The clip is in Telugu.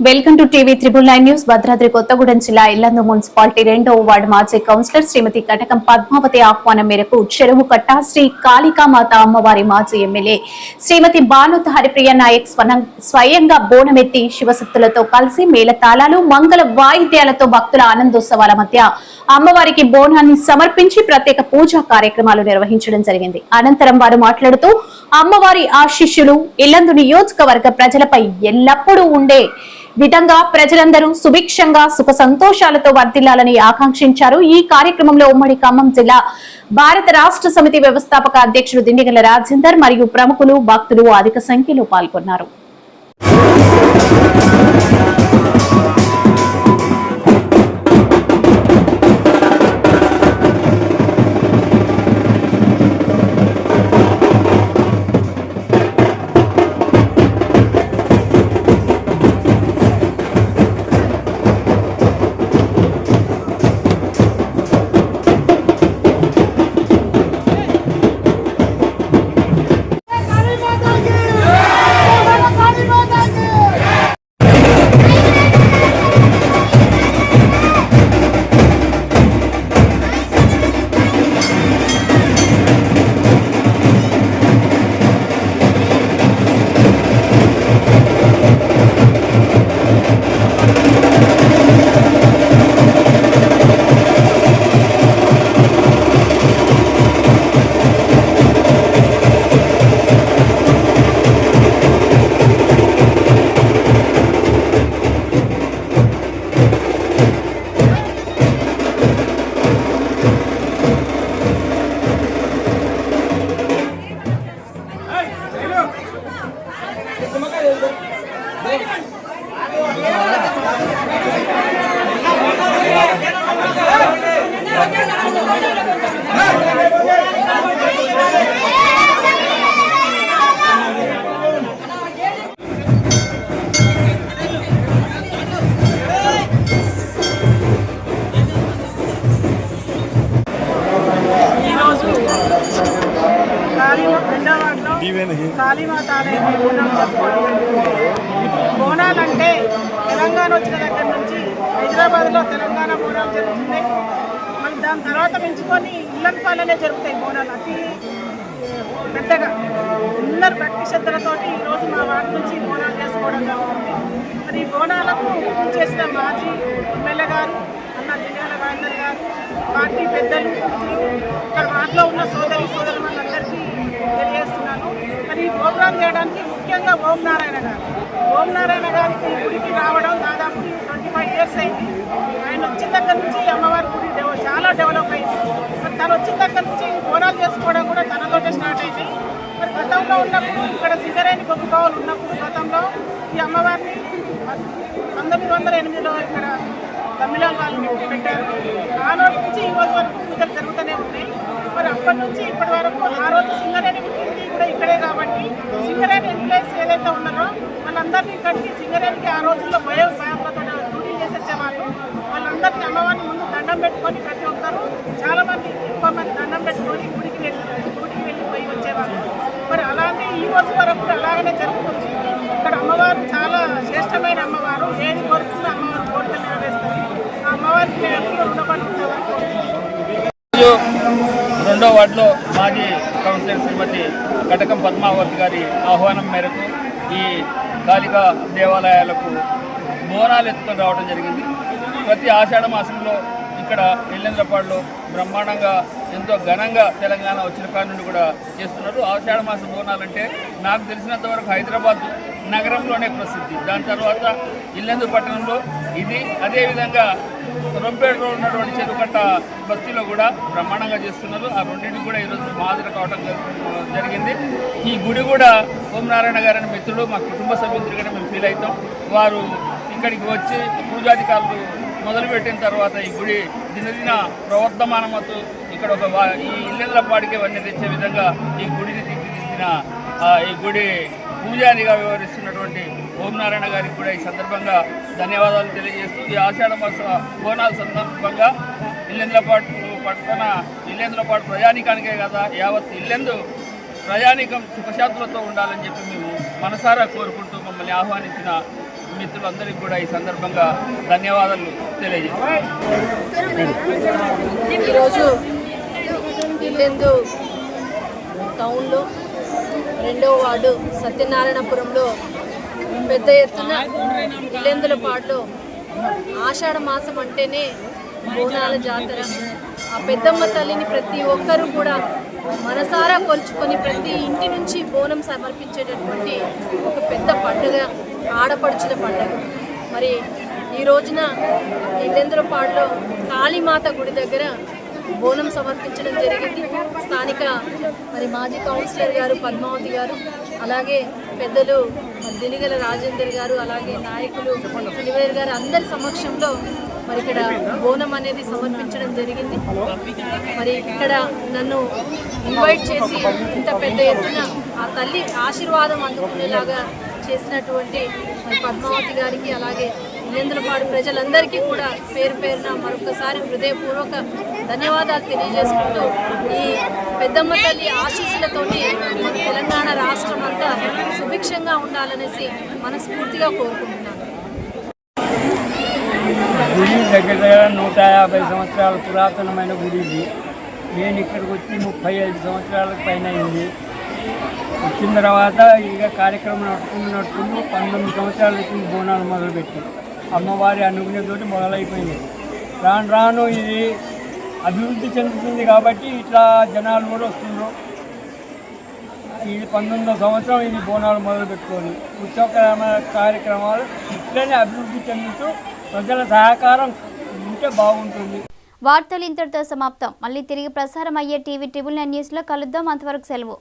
Welcome to TV triple nine news. Bhadradri Kothagudem జిల్లా ఇల్లందు మున్సిపాలిటీ రెండో వార్డు మాజీ కౌన్సిలర్ శ్రీమతి కటకం పద్మావతి ఆహ్వానం మేరకు చెరువు కట్ట శ్రీ కాళికామాత అమ్మవారి మాజీ ఎమ్మెల్యే శ్రీమతి భానుత్ హరిప్రియ నాయక్ స్వయంగా బోనమెత్తి శివశక్తులతో కలిసి మేళతాళాలు మంగళ వాయిద్యాలతో భక్తుల ఆనందోత్సవాల మధ్య అమ్మవారికి బోనాన్ని సమర్పించి ప్రత్యేక పూజా కార్యక్రమాలు నిర్వహించడం జరిగింది. అనంతరం వారు మాట్లాడుతూ అమ్మవారి ఆశిష్యులు ఇల్లందు నియోజకవర్గ ప్రజలపై ఎల్లప్పుడూ ఉండే విధంగా ప్రజలందరూ సుభిక్షంగా సుఖ సంతోషాలతో వర్ధిల్లాలని ఆకాంక్షించారు. ఈ కార్యక్రమంలో ఉమ్మడి ఖమ్మం జిల్లా భారత రాష్ట్ర సమితి వ్యవస్థాపక అధ్యక్షుడు దిండిగల రాజేందర్ మరియు ప్రముఖులు భక్తులు అధిక సంఖ్యలో పాల్గొన్నారు. ఈరోజు కాళీమాత ఆలయంలో బోనాలు బోనాలు అంటే తెలంగాణ వచ్చిన దగ్గర నుంచి హైదరాబాద్లో తెలంగాణ బోనాలు జరుగుతున్నాయి. మళ్ళీ దాని తర్వాత పెంచుకొని ఇళ్ళంపాలనే జరుగుతాయి బోనాలు. అతి పెద్దగా. అందరు భక్తి శ్రద్ధలతోటి ఈరోజు మా వాటి నుంచి బోనాలు చేసుకోవడం జరుగుతుంది. మరి ఈ బోనాలకు చేసిన మాజీ ఎమ్మెల్యే గారు అన్న దివ్యాల రాజేందర్ గారు పార్టీ పెద్దలు ఇక్కడ వాటిలో ఉన్న సోదరి సోదరు ప్రోగ్రాం చేయడానికి ముఖ్యంగా ఓం నారాయణ గారు. ఓం నారాయణ గారికి గుడికి రావడం దాదాపు ట్వంటీ ఫైవ్ ఇయర్స్ అయింది. ఆయన వచ్చిన దగ్గర నుంచి ఈ అమ్మవారి గుడి చాలా డెవలప్ అయింది. మరి తను వచ్చిన దగ్గర నుంచి బోనాలు చేసుకోవడం కూడా తనతోటే స్టార్ట్ అయింది. మరి గతంలో ఉన్నప్పుడు ఇక్కడ సింగరేణి గొప్పబావులు ఉన్నప్పుడు గతంలో ఈ అమ్మవారిని పంతొమ్మిది వందల ఎనిమిదిలో ఇక్కడ తమిళ వాళ్ళు పెట్టారు. ఆ రోజు నుంచి ఈ రోజు వరకు పూజలు జరుగుతూనే ఉన్నాయి. మరి అప్పటి నుంచి ఇప్పటి వరకు ఆ రోజు సింగరేణి కూడా ఇక్కడే కాబట్టి సింగరేణి ఎంప్లాయీస్ ఏదైతే ఉన్నారో వాళ్ళందరినీ ఇక్కడికి సింగరేణికి ఆ రోజుల్లో భయ భయాలతో డ్యూటీ చేసి వచ్చేవాళ్ళు వాళ్ళందరినీ అమ్మవారిని ముందు దండం పెట్టుకొని ప్రతి ఒక్కరు చాలా మంది ఎక్కువ మంది దండం పెట్టుకొని గుడికి వెళ్ళి గుడికి వెళ్ళి పోయి వచ్చేవాళ్ళు. మరి అలానే ఈ రోజు వరకు కూడా అలాగనే జరుగుతుంది. ఇక్కడ అమ్మవారు చాలా శ్రేష్టమైన అమ్మవారు ఏది కోరుతుందో అమ్మవారు కోరిక నెరవేరుస్తుంది. ఆ అమ్మవారికి నేను ఎప్పుడు రుణపడి ఉంటామని రెండో వార్డులో మాజీ కౌన్సిలర్ శ్రీమతి కటకం పద్మావతి గారి ఆహ్వానం మేరకు ఈ కాళికా దేవాలయాలకు బోనాలు ఎత్తుకొని రావడం జరిగింది. ప్రతి ఆషాఢ మాసంలో ఇక్కడ ఎల్లెంద్రపాడులో బ్రహ్మాండంగా ఎంతో ఘనంగా తెలంగాణ వచ్చిన కాడి నుండి కూడా చేస్తున్నారు. ఆషాఢ మాస బోనాలు అంటే నాకు తెలిసినంత వరకు హైదరాబాద్ నగరంలోనే ప్రసిద్ధి. దాని తర్వాత ఇల్లెందు పట్టణంలో ఇది అదేవిధంగా రొంపేటలో ఉన్నటువంటి చెరుకట్ట బస్తీలో కూడా బ్రహ్మాండంగా చేస్తున్నారు. ఆ రెండింటికి కూడా ఈరోజు హాజరు కావడం జరిగింది. ఈ గుడి కూడా ఓంనారాయణ గారి మిత్రుడు మా కుటుంబ సభ్యులుగానే మేము ఫీల్ అవుతాం. వారు ఇక్కడికి వచ్చి పూజాధికారులు మొదలుపెట్టిన తర్వాత ఈ గుడి దినదిన ప్రవర్ధమానమవుతూ ఇక్కడ ఒక ఈ ఈ పాడికి వన్నీ తెచ్చే విధంగా ఈ గుడిని తీర్చిదిద్దిన ఈ గుడి పూజారిగా వ్యవహరిస్తున్నటువంటి ఓంనారాయణ గారికి కూడా ఈ సందర్భంగా ధన్యవాదాలు తెలియజేస్తూ ఈ ఆషాఢ మాస బోనాల సందర్భంగా ఇల్లెంద్రపాటు పట్టణ ఇల్లెంద్రపాటు ప్రయాణికానికే కదా యావత్ ఇల్లెందు ప్రయాణికం సుఖశాంతులతో ఉండాలని చెప్పి మేము మనసారా కోరుకుంటూ మమ్మల్ని ఆహ్వానించిన మిత్రులందరికీ కూడా ఈ సందర్భంగా ధన్యవాదాలు తెలియజేస్తాం ఈరోజు ఇల్లెందు టౌన్లో రెండవ వార్డు సత్యనారాయణపురంలో పెద్ద ఎత్తున ఇల్లెందుల పాటలో ఆషాఢ మాసం అంటేనే బోనాల జాతర. ఆ పెద్దమ్మ తల్లిని ప్రతి ఒక్కరూ కూడా మనసారా కొలుచుకొని ప్రతి ఇంటి నుంచి బోనం సమర్పించేటటువంటి ఒక పెద్ద పండుగ ఆడపడుచుల పండుగ. మరి ఈ రోజున ఇల్లెందులపాడులో కాళీమాత గుడి దగ్గర బోనం సమర్పించడం జరిగింది. స్థానిక మరి మాజీ కౌన్సిలర్ గారు పద్మావతి గారు అలాగే పెద్దలు దినిగల రాజేందర్ గారు అలాగే నాయకులు సిలివేర్ గారు అందరి సమక్షంలో మరి ఇక్కడ బోనం అనేది సమర్పించడం జరిగింది. మరి ఇక్కడ నన్ను ఇన్వైట్ చేసి ఇంత పెద్ద ఎత్తున ఆ తల్లి ఆశీర్వాదం అందుకునేలాగా చేసినటువంటి మరి పద్మావతి గారికి అలాగే నేంద్రపాడు ప్రజలందరికీ కూడా పేరు పేరున మరొకసారి హృదయపూర్వక ధన్యవాదాలు తెలియజేసుకుంటూ ఈ పెద్దమ్మ తల్లి ఆశీస్సులతోటి మన తెలంగాణ రాష్ట్రం అంతా సుభిక్షంగా ఉండాలనేసి మనస్ఫూర్తిగా కోరుకుంటున్నాను. గుడి దగ్గర దగ్గర నూట యాభై సంవత్సరాల పురాతనమైన గుడి ఇది. నేను ఇక్కడికి వచ్చి ముప్పై ఐదు సంవత్సరాలకు పైన అయింది. వచ్చిన తర్వాత ఇక కార్యక్రమం నడుపుకుంటూ నడుపుకుంటూ పంతొమ్మిది సంవత్సరాల నుంచి బోనాలు మొదలుపెట్టి అమ్మవారి అనుగుణతోటి మొదలైపోయింది. రాను రాను ఇది అభివృద్ధి చెందుతుంది కాబట్టి ఇట్లా జనాలు కూడా వస్తున్నారు ఇది పంతొమ్మిదో సంవత్సరం ఇది బోనాలు మొదలు పెట్టుకొని ఉత్సవ కార్యక్రమాలు ఇట్లనే అభివృద్ధి చెందుతూ ప్రజల సహకారం ఉంటే బాగుంటుంది. వార్తలు ఇంతటితో సమాప్తం. మళ్ళీ తిరిగి ప్రసారం అయ్యే టీవీ ట్రిబుల్ నైన్ న్యూస్లో కలుద్దాం. అంతవరకు సెలవు.